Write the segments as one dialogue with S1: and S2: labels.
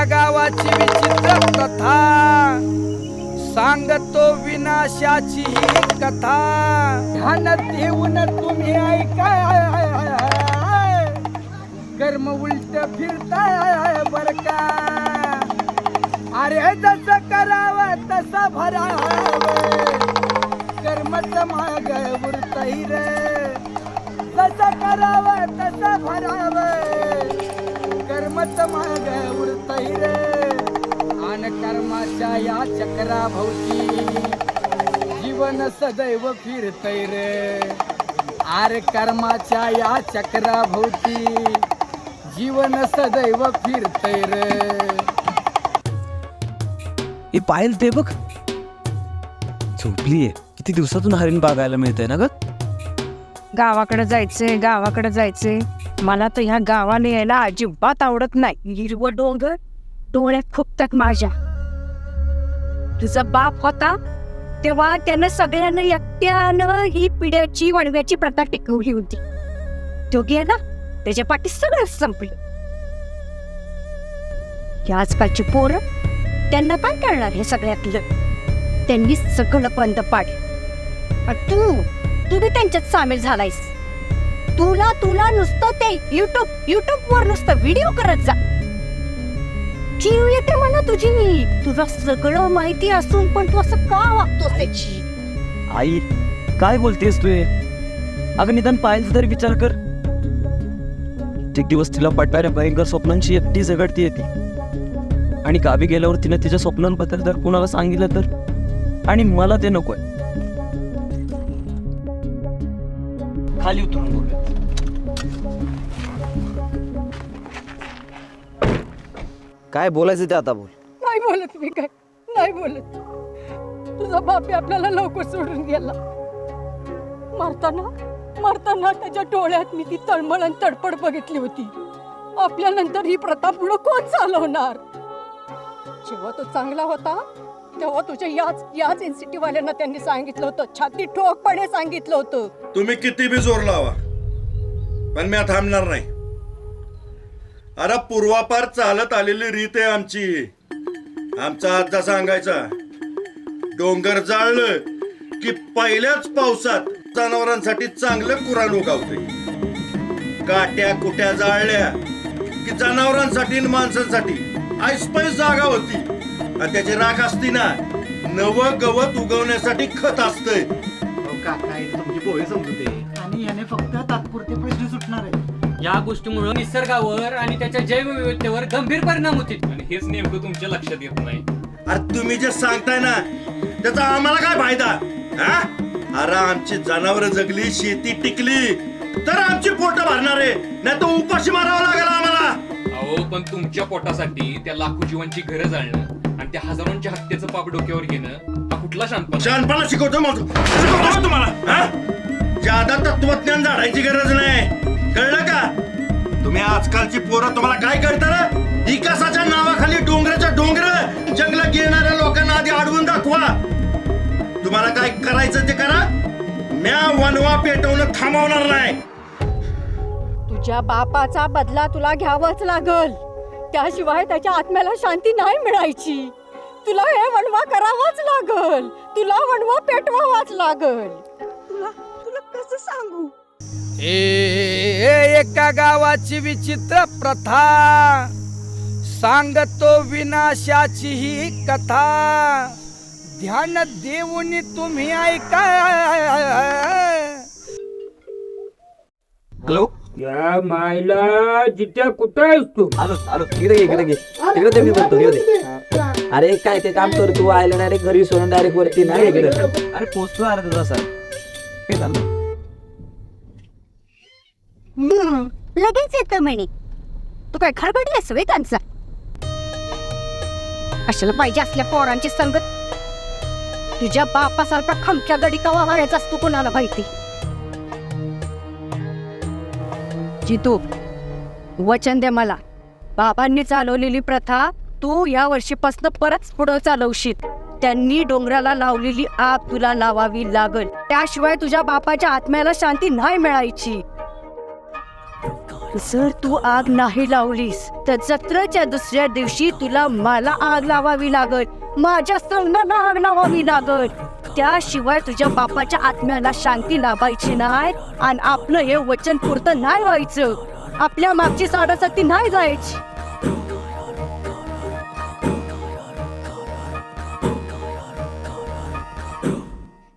S1: एका गावाची विचित्र कथा. सांगतो विनाशाची ही कथा. ध्यान देऊन तुम्ही ऐका. कर्म उलट फिरताय बर का? अरे जस करावं तसा भरावं. कर्मच माग उरतही रे. जस करावं तसं भरावं. कर्मच माग उरतही रे. आन कर्माच्या या चक्राभोवती जीवन सदैव फिरतय रे. आर कर्माच्या या चक्राभोवती जीवन सदैव फिरतय रे.
S2: हे पायल ते बघ. झोपलीये. किती दिवसातून हरिण बघायला मिळतंय ना ग?
S3: गावाकडे जायचंय गावाकडे जायचंय. मला तर ह्या गावाला यायला अजिबात आवडत नाही. हिरवं डोंगर डोळ्यात फुकतात माझ्या. तुझा बाप होता तेव्हा त्यानं सगळ्यांना एकट्यानं ही पिढ्याची वणव्याची प्रथा टिकवली होती. तो गेला त्याच्या पाठी सगळं संपलं. आजकालची पोरं त्यांना काय कळणार हे सगळ्यातलं? त्यांनी सगळं बंद पाड तू तू बी त्यांच्यात सामील झालायस. तुला तुला नुसतं नाही युट्यूब युट्यूब वर नुसतं व्हिडिओ करत जा. जीव येते मला तुझी तुला सगळं माहिती असून पण तू असं का वागतोस त्याची
S2: आई काय बोलतेस तू हे? अगं निदान पायलचा तरी विचार कर. एक दिवस तिला पटणाऱ्या भयंकर स्वप्नांची एकटी झगडती येते आणि गावी गेल्यावर तिने तिच्या स्वप्नांबद्दल जर कुणाला सांगितलं तर? आणि मला ते नकोय. खाली उतरून बोलूया
S4: काय बोलायचं ते आता बोल.
S3: नाही बोलत मी काय? नाही बोलत. तुझा बापी आपल्याला लवकर सोडून गेला. मारताना मारताना त्याच्या डोळ्यात मी ती तळमळ आणि तडपड बघितली होती. आपल्यानंतर ही प्रथा पुढं कोण चालवणार? जेव्हा तो चांगला होता तेव्हा तुझ्या याच याच इन्स्टिट्यूट वाल्यांना त्यांनी सांगितलं होतं. छाती ठोकपणे सांगितलं होतं.
S5: तुम्ही किती बी जोर लावा. पण मी थांबणार नाही. अरे पूर्वापार चालत आलेली रीत आहे आमची. आमचा आजचा सांगायचा. डोंगर जाळलं की पहिल्याच पावसात जनावरांसाठी चांगलं कुराण उगावते काट्या कुट्या जाळल्या की जनावरांसाठी आणि माणसांसाठी ऐसपैस जागा होती. आणि त्याची राख असती ना नव गवत उगवण्यासाठी खत असतंय.
S6: काका तुमची पोहे समजते
S7: या गोष्टीमुळे निसर्गावर आणि त्याच्या जैवविविधतेवर गंभीर परिणाम होतील. आणि हेच नेमकं तुमच्या लक्षात येत नाही.
S5: अरे तुम्ही जे सांगताय ना त्याचा आम्हाला काय फायदा? हा? अरे आमची जनावर जगली शेती टिकली तर आमची पोट भरणार आहे. नाही तर उपाशी मारावं लागेल आम्हाला.
S7: अहो पण तुमच्या पोटासाठी त्या लाखो जीवांची घरं जाळणं आणि त्या हजारोंच्या हत्येचं पाप डोक्यावर घेणं हा कुठला शांतपणा
S5: शहाणपणा शिकवतो मग. शिकवतो का तुम्हाला हा? जादा तत्वज्ञान झाडायची गरज नाही. कळलं का? तुम्ही आजकालची पोरं तुम्हाला काय कळतं रे? विकासाच्या नावाखाली डोंगराच्या डोंगर जंगलात येणाऱ्या लोकांना आधी अडवून दाखवा. तुम्हाला काय करायचं ते करा. म्या वनवा पेटवणं थांबवणार नाही.
S3: तुझ्या बापाचा बदला तुला घ्यावाच लागल. त्याशिवाय त्याच्या आत्म्याला शांती नाही मिळायची. तुला हे वणवा करावाच लागल. तुला वणवा पेटवावाच लागल. तुला तुला कसं सांगू?
S1: ए एका गावाची विचित्र प्रथा. सांगतो विनाशाची ही कथा. ध्यान देऊन तुम्ही ऐका.
S2: हॅलो?
S1: या मायला जिथे कुठं आहेस तू?
S4: आलो आलो. इकडे घे इकडे घे. इकडे ते मी बोलतो इकडे दे. अरे काय ते काम कर तू आयला डायरेक्ट घरी सोडून डायरेक्ट वरती नाही इकडे.
S2: अरे पोचतो अरे तुझा सर हे झालं.
S3: लगेच येतं म्हणे. तू काय खडबडलेस वे त्यांचा? कशाला पाहिजे असल्या पोरांची संगत? तुझ्या बापासारखा खमक्या गडी कवा मारायचा असतो कोणाला माहिती? जितू वचन दे मला. बाबांनी चालवलेली प्रथा तू या वर्षीपासनं परत पुढं चालवशील. त्यांनी डोंगराला लावलेली आग तुला लावावी लागल. त्याशिवाय तुझ्या बापाच्या आत्म्याला शांती नाही मिळायची. जर तू आग नाही लावलीस. तर जत्रेच्या दुसऱ्या दिवशी तुला मला आग लावावी लागत माझ्या संघाला आग लावावी लागत त्याशिवाय तुझ्या बापाच्या आत्म्याला शांती लाभायची नाही आणि आपलं हे वचन पुरतं नाही व्हायचं. आपल्या मागची साडासाती नाही जायची.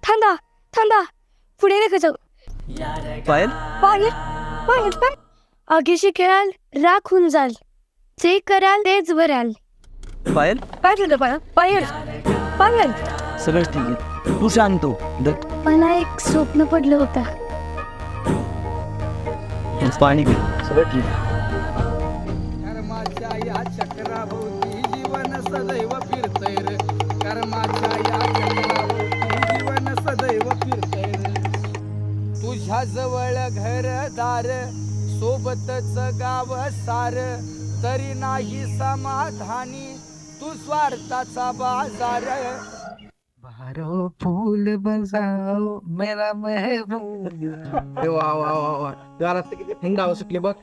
S3: थांबा थांबा. पुढे नका जाऊ
S2: पायल?
S3: पायल पायल पाय आगीशी खेळाल राख होऊन जाल. जे कराल तेच वराल
S2: पायल?
S3: काय झालं पायल? पायल. पायल.
S2: सगळं ठीक आहे. तू शांत हो. द-
S3: मला एक स्वप्न पडलं होतं.
S2: पाणी घे. सगळं ठीक आहे.
S1: कर्माच्या या चक्राभोवती जीवन सदैव फिरतय रे. कर्माच्या या चक्राभोवती जीवन सदैव फिरतय रे. तुझ्या जवळ घरदार सोबतच गाव सार तरी नाही समाधानी तू स्वार्थाचा बाजार. बारो फूल बजाओ मेरा महबूब वा वा वा वा. जरा किती थंड हवा सुटली बघ.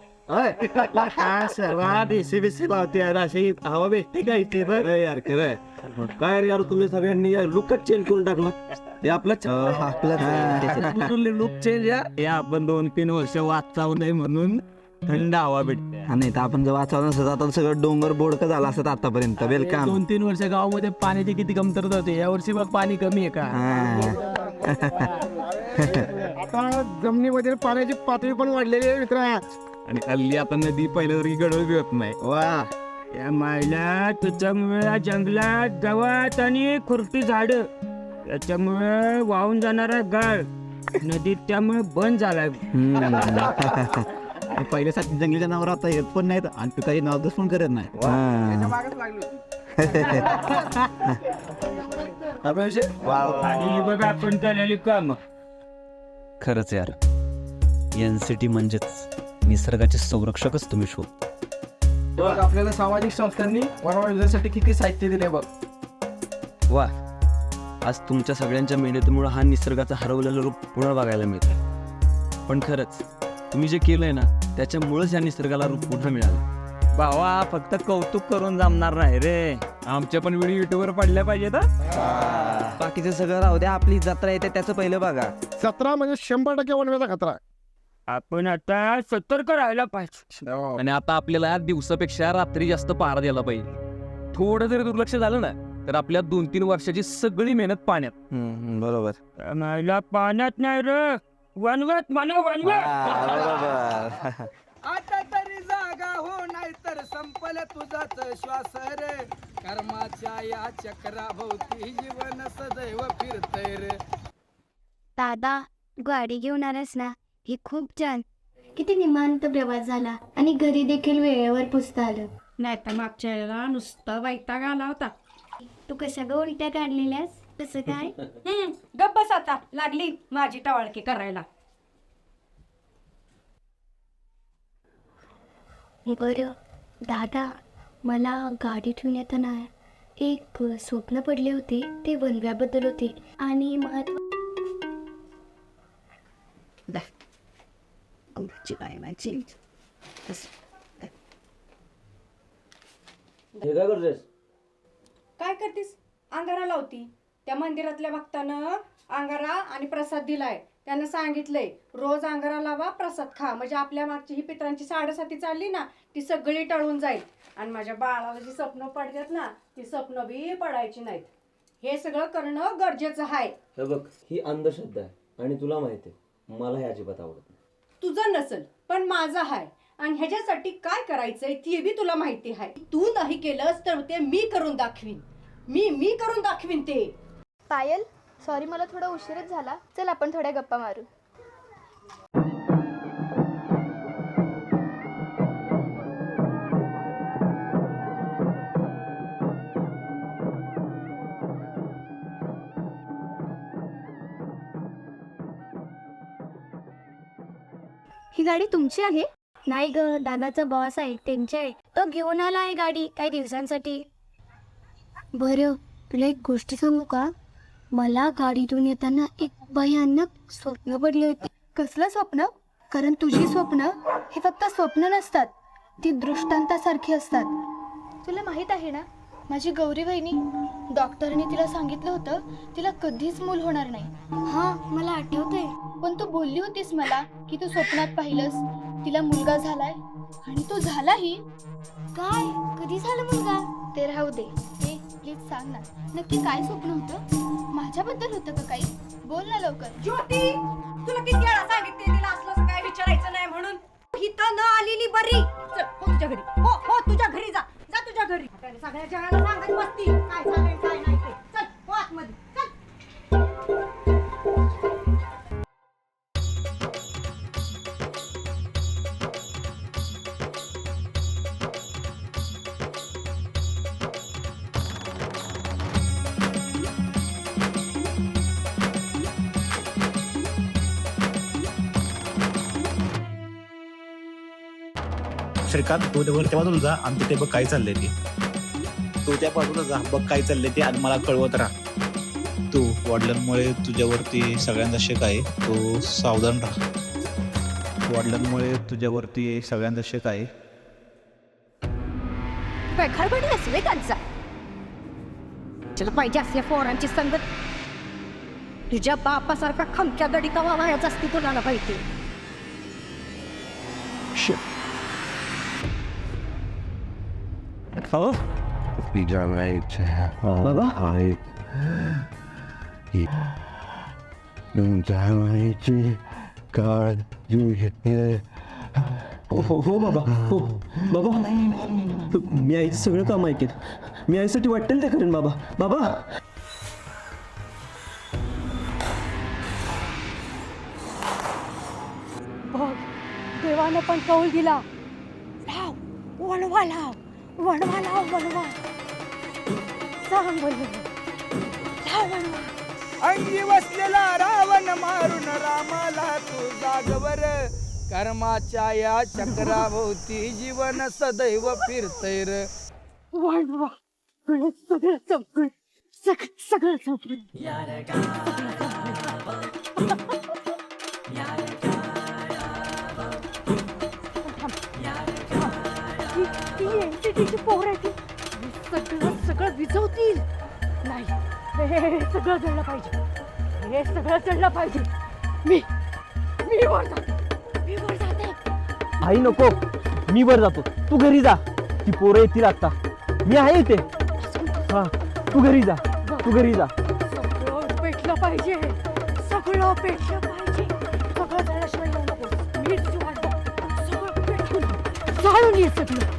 S6: सर्वात एसी बीसी लावते यार अशी हवा भेटते का इथे? बघ यार खरं काय रे यार तुम्ही सगळ्यांनी लुकच चेंज करून टाकला. ते आपलं आपलं लुक चेंज हे आपण दोन तीन वर्ष वाचावू नये म्हणून थंड हवा भेटते.
S4: नाही तर आपण जर वाचवलं नसतं आता सगळं डोंगर बोडकं झालं असत आतापर्यंत. वेलकम
S6: दोन तीन वर्ष गावामध्ये पाण्याची किती कमतरता होती. या वर्षी बघ पाणी कमी आहे का? आता जमिनीमध्ये पाण्याची पातळी पण वाढलेली आहे मित्र. आणि हल्ली आता नदी पहिल्यासारखी गडबड बी होत नाही.
S4: वा.
S6: या मायला त्याच्यामुळे जंगलात गवत आणि खुरटी झाड. त्याच्यामुळे वाहून जाणारा गाळ नदीत त्यामुळे बंद झालाय. पहिल्यासाठी जंगली जनावर आता येत पण नाहीत आणि तू काही नाव पण करत नाही. आणि बघ आपण काम.
S2: खरंच यार एन सी टी म्हणजेच निसर्गाचे संरक्षकच तुम्ही शो.
S1: बघ आपल्याला सामाजिक संस्थांनी वनवायूसाठी किती साहित्य दिले बघ.
S2: वा. आज तुमच्या सगळ्यांच्या मेहनतीमुळे हा निसर्गाचं हरवलेलं रूप पुन्हा बघायला मिळतं पण खरंच तुम्ही जे केलंय ना त्याच्यामुळेच या निसर्गाला रूप पुन्हा मिळालं.
S6: भावा फक्त कौतुक करून जमणार नाही रे. आमच्या पण व्हिडिओ युट्यूबवर पडल्या पाहिजेत
S4: बाकीचं सगळं राहू द्या आपली जत्रा येते त्याचं पहिलं बघा.
S6: सतरा म्हणजे शंभर टक्के वनव्याचा खतरा. आपण आता सतर्क राहायला पाहिजे.
S2: आणि आता आपल्याला दिवसापेक्षा रात्री जास्त पहारा द्यायला पाहिजे. थोडं जरी दुर्लक्ष झालं ना तर आपल्या दोन तीन वर्षाची सगळी मेहनत पाण्यात.
S4: हम्म, बरोबर.
S6: मला पाण्यात नाही रे. वनवत म्हणा वनवत.
S4: बरोबर.
S1: आता तरी जागा हो नाही तर संपल तुझाच श्वास रे. कर्माच्या या चक्राभोवती जीवन सदैव फिरतय रे.
S8: दादा गाडी घेऊन आलास ना? हे खूप छान. किती निवांत प्रवास झाला आणि घरी देखील वेळेवर पुसता आलं.
S3: नाही तर मागच्या वेळेला नुसता वैताग आला होता.
S8: तू कशा ग उलट्या काढलेल्यास? कसं काय?
S3: हम्म, गप्प बस आता. लागली माझी टवाळकी करायला.
S8: बरं. दादा मला गाडी ठेवून येताना एक स्वप्न पडले होते ते वनव्याबद्दल होते. आणि महत्त्व
S4: हे काय करतोस?
S3: काय करतीस? अंगारा लावती. त्या मंदिरातल्या भक्तानं अंगारा आणि प्रसाद दिलाय. त्यानं सांगितलंय रोज अंगारा लावा प्रसाद खा. म्हणजे आपल्या मागची ही पित्रांची साडेसाती चालली ना ती सगळी टळून जाईल. आणि माझ्या बाळाला जी स्वप्न पडतात ना ती स्वप्न बी पडायची नाहीत. हे सगळं करणं गरजेचं आहे
S4: हे बघ ही अंधश्रद्धा आहे आणि तुला माहिती आहे मला हे अजिबात आवडत नाही.
S3: तुझं नसल पण माझं आहे आणि ह्याच्यासाठी काय करायचंय ते बी तुला माहिती आहे. तू नाही केलंस तर ते मी करून दाखवीन. मी मी करून दाखवीन ते.
S8: पायल सॉरी मला थोडा उशीरच झाला. चल आपण थोड्या गप्पा मारू. ही गाडी तुमची आहे? नाही ग दादाचा बॉस आहे त्यांची आहे. तो घेऊन आला आहे गाडी काही दिवसांसाठी. बरं तुला एक गोष्ट सांगू का? मला गाडीतून येताना एक भयानक स्वप्न पडले होते. कसलं स्वप्न? कारण तुझी स्वप्न हे फक्त स्वप्न नसतात ती दृष्टांतासारखी असतात. तुला माहीत आहे ना माझी गौरी बहिणी डॉक्टरने तिला सांगितलं होतं तिला कधीच मूल होणार नाही. हां मला आठवतंय. पण तू बोलली होतीस मला की तू स्वप्नात पाहिलंस तिला मुलगा झालाय. आणि तो झालाही. काय? कधी झालं मुलगा? ते राहू दे. हे प्लीज सांग ना. नक्की काय स्वप्न होतं? माझ्याबद्दल होतं का काही? बोल ना लवकर.
S3: ज्योती तुला किती वेळा सांगितले तिला असलं काय विचारायचं नाही म्हणून? इथं न आलेली बरी. चल हो तुझ्या घरी. हो हो तुझ्या घरी जा. जा तुझ्या घरी. त्याने सगळ्या जगाला सांगत बसती. काय झालंय
S9: श्रीकांत तू वरच्या बाजूला जा आणि तिथे बघ काय चाललंय ते. तू त्या बाजूला जा बघ काय चाललंय ते आणि मला कळवत राहा. तू वडिलांमुळे तुझ्यावरती सगळ्यांचा शेक आहे तो सावधान राहा. वडिलांमुळे तुझ्यावरती सगळ्यांचा शेक आहे.
S3: काय खडबडी असवे त्यांचा तुला पाहिजे असल्या पोरांची संगत. तुझ्या बापासारखा खमक्या दडी कवा व्हायचा असती तुला ना पाहिजे
S2: हो बाबा हो हो बाबा हो बाबा मी आईचं सगळं काम ऐकेन मी आईसाठी वाटेल ते करेन बाबा बाबा
S3: बघ देवानं पण कौल दिला लाव वणवा लाव वणवा लाव वणवा. सांग बोल लाव वणवा.
S1: अंगी बसलेला रावण मारून रामाला तू जागवर. कर्माच्या या चक्राभोवती जीवन सदैव फिरतय र.
S3: वणवा. तुला सगळं संपलं सग सगळं संपलं एनसीटीची पोर आहे ती सगळं सगळं विझवतील नाही हे हे सगळं जळलं पाहिजे. हे सगळं जळलं पाहिजे. मी मी वर जाते. मी वर जाते.
S2: आई नको. मी वर जातो. तू घरी जा. ती पोरं येतील आता. मी आहे इथे. हा तू घरी जा. तू घरी जा.
S3: सगळं पेटलं पाहिजे. सगळं पेटलं पाहिजे. सगळं जळल्याशिवाय येऊ नको बघ. सगळं पेटून जाळून ये सगळं.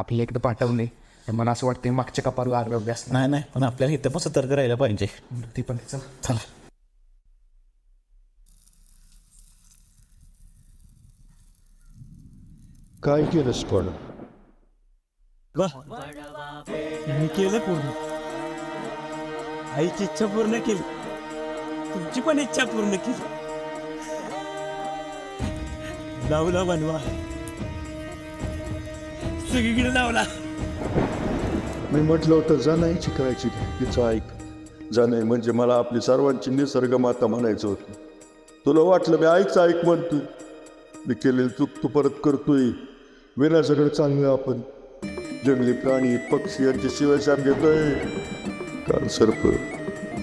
S10: आपल्या इकडे पाठवणे मला असं वाटतं मागच्या कपारू आरोग्य असणार.
S9: नाही नाही पण आपल्याला इथे पण सतर्क राहायला पाहिजे.
S10: ती पण चल.
S9: चला.
S11: काय केलंस पण
S2: मी केलं पूर्ण. आईची इच्छा पूर्ण केली. तुमची पण इच्छा पूर्ण केली. लावला बनवा. सगळीकडे लावला
S11: मी म्हटलं होतं जा नाही शिकायची तिचं ऐक. जा म्हणजे मला आपली सर्वांची निसर्ग माता म्हणायचं होतं. तुला वाटलं मी ऐकच ऐक म्हणतोय. मी केलेली चूक तू परत करतोय. सगळं चांगलं आपण. जंगली प्राणी पक्षी यांची शिवाय घेतोय. काल सर्प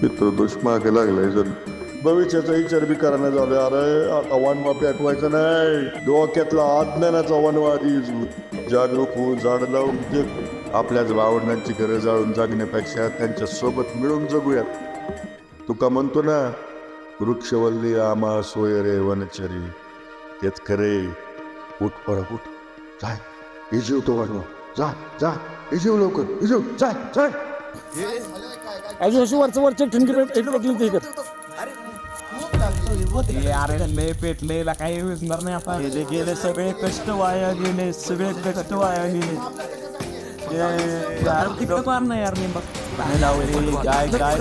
S11: पितृदोष मागे लागलाय जण. भविष्याचा विचार बी करायला झालोय अरे आता वनवा आठवायचं नाही. डोक्यातला अज्ञानाचा वनवादी जागरूक होऊन झाड लावून जग आपल्याच भावंडांची घरं जाळून जगण्यापेक्षा त्यांच्यासोबत मिळून जगूयात. तुका म्हणतो ना वृक्षवल्ली आमा सोय रे वनचरी. तेच खरे. उठ पडा उठ. जाय इजीव तो वाढवा. जा जा. इजीव लवकर. येऊ जा जा
S6: अरे लय पेटलेला काही विसरणार नाही आता. गेले गेले सगळे कष्ट वाया गेले सगळे कष्ट वाया गेले यार मी बघ काय काय.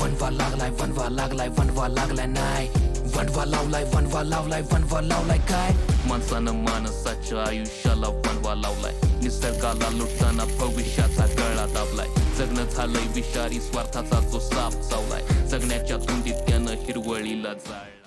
S12: वनवा लागलाय वनवा लागलाय वनवा लागलाय नाही. वनवा लावलाय वनवा लावलाय वनवा लावलाय काय? माणसानं माणसाच्या आयुष्याला वनवा लावलाय. निसर्गाला लुटताना भविष्याचा गळा दाबलाय. जगणं झालंय विषारी स्वार्थाचा जो साप चावलाय. जगण्याच्या धुंदीत त्यानं हिरवळीला जाळ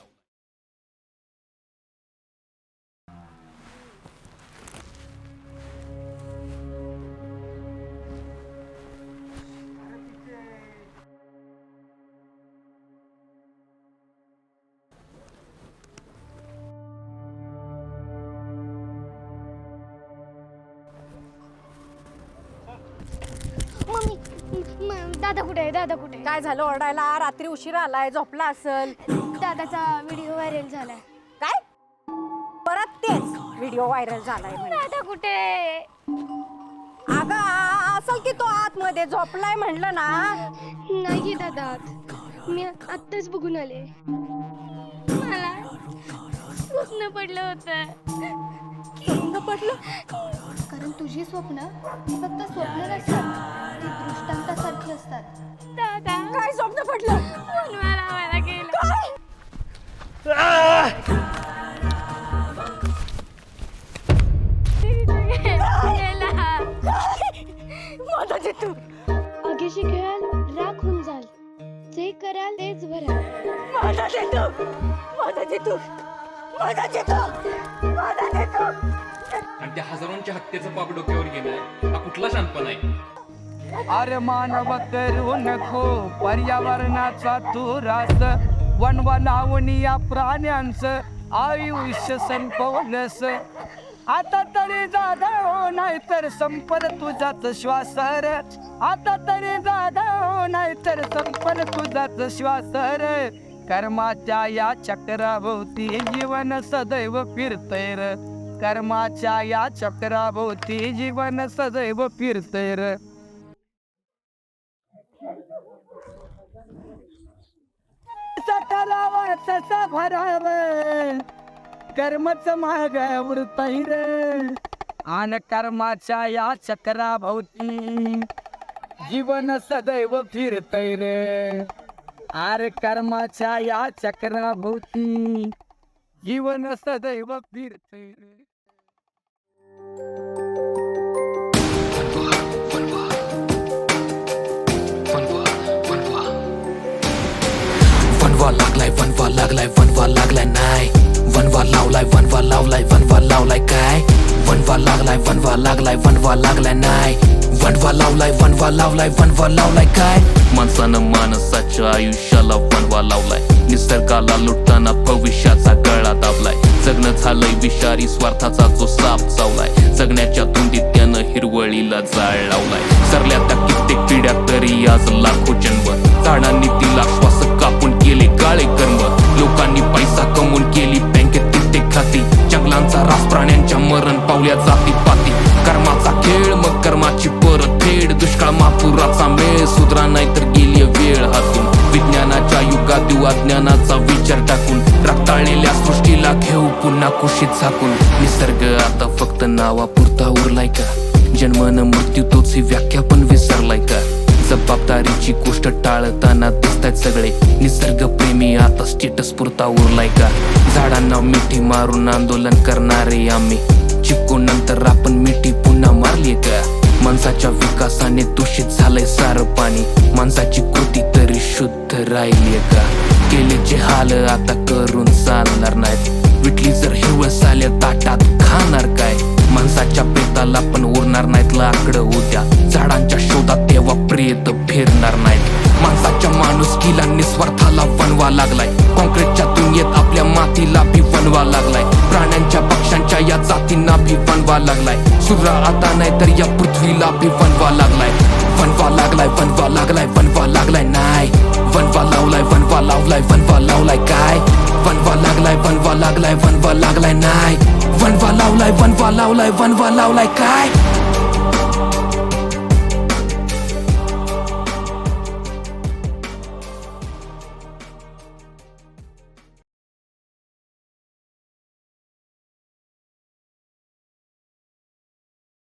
S8: दादा कुठे आहे दादा कुठे आहे?
S3: काय झालं ओरडायला रात्री उशिरा आलाय झोपला असेल
S8: दादाचा व्हिडिओ व्हायरल झालाय
S3: काय परत तेच व्हिडिओ व्हायरल झालाय म्हणे.
S8: दादा कुठे आहे?
S3: अगं आ- असेल की तो आतमध्ये झोपलाय म्हणलं ना
S8: नाही दादा. मी आत्ताच बघून आले मला स्वप्न पडलं होतं
S3: स्वप्न पडलं.
S8: कारण तुझी स्वप्न ही फक्त स्वप्न नसतात ती दृष्टांतासारखी असतात. दादा.
S3: काय स्वप्न पडलं?
S8: मला मला गेलं.
S3: माझा जितू.
S8: आगीशी खेळाल राख होऊन जाल. जे कराल तेच भराल
S3: माझा जितू माझा जितू. माझा जितू. माझा जितू.
S7: आणि त्या हजारोंच्या हत्येचं पाप डोक्यावर गेलंय. हा कुठला शांतपणा आहे?
S1: अरे मानव करू नको पर्यावरणाचा तू रास वनवा लावून या प्राण्यांच आयुष्य संपवलंस आता तरी जागा हो नाही तर संपल तुझाच श्वासर. आता तरी जागा हो नाही तर संपल तुझाच श्वासर. कर्माच्या या चक्राभोवती जीवन सदैव फिरतय र. कर्माच्या या चक्राभोवती जीवन सदैव फिरतय र. तलावाचा भराव. कर्मच माग वृतैर आन कर्माच्या या चक्राभोवती जीवन सदैव फिरतैर आर कर्माच्या या चक्राभोवती जीवन सदैव फिरतैर
S12: वनवा लागलाय वनवा लागलाय वनवा लागलाय नाही वनवा लावलाय वनवा लावलाय वनवा लावलाय काय? वनवा लागलाय वनवा लागलाय वनवा लागलाय नाही वनवा लावलाय वनवा लावलाय वनवा लावलाय काय माणसानं माणसाच्या आयुष्याला वनवा लावलाय निसर्गाला लुटताना भविष्याचा गळा दाबलाय जगणं झालंय विषारी स्वार्थाचा जो साप चावलाय जगण्याच्या धुंदीत त्यानं हिरवळीला जाळ लावलाय सरल्या त्या कित्येक पिढ्या तरी आज लाखो जन्म झाडांनी तिला श्वास कापून केले काळे कर्म लोकांनी पैसा कमवून केली बँकेत कित्येक खाती जंगलांचा रास प्राण्यांच्या मरण पावल्या जाती पाती. कर्माचा खेळ मग कर्माची परत फेड. दुष्काळ महापुराचा मेळ सुधरा नाही तर गेली वेळ हातून विज्ञानाच्या युगात युवा अज्ञानाचा विचार टाकून रक्ताळलेल्या सृष्टीला घेऊ पुन्हा कुशीत झाकून. निसर्ग आता फक्त नावापुरता उरलाय का? जन्म न मृत्यू तोच ही व्याख्या पण विसरलाय का? जबाबदारीची गोष्ट टाळताना दिसतायत सगळे. निसर्ग प्रेमी आता स्टेटस पुरता उरलाय का? झाडांना मिठी मारून आंदोलन करणारे आम्ही. चिपकून नंतर आपण मिठी पुन्हा मारली का? माणसाच्या विकासाने दूषित झालंय सारं पाणी. माणसाची कृती तरी शुद्ध राहिली का? केले जे हाल आता करून चालणार नाहीत. विटली जर हिवळ साल्या ताटात खाणार काय? माणसाच्या पेताला पण उरणार नाहीत लाकडं उद्या. झाडांच्या शोधात तेव्हा प्रेत फिरणार नाहीत. माणसाच्या माणुसकीला निस्वार्थाला बनवा लागलाय. कॉन्क्रीटच्या दुनियेत आपल्या मातीला भी बनवा लागलाय. प्राण्यांच्या पक्ष्यांच्या या जातींना भी बनवा लागलाय. सूर्य आता नाही तर या पृथ्वीला भी बनवा लागलाय. बनवा लागलाय बनवा लागलाय बनवा लागलाय नाही. बनवा लावलाय बनवा वनवा लावलाय वनवा लावलाय काय? वनवा लागलाय वनवा लागलाय वनवा लागलाय नाही. वनवा लावलाय वनवा लावलाय वनवा लावलाय काय?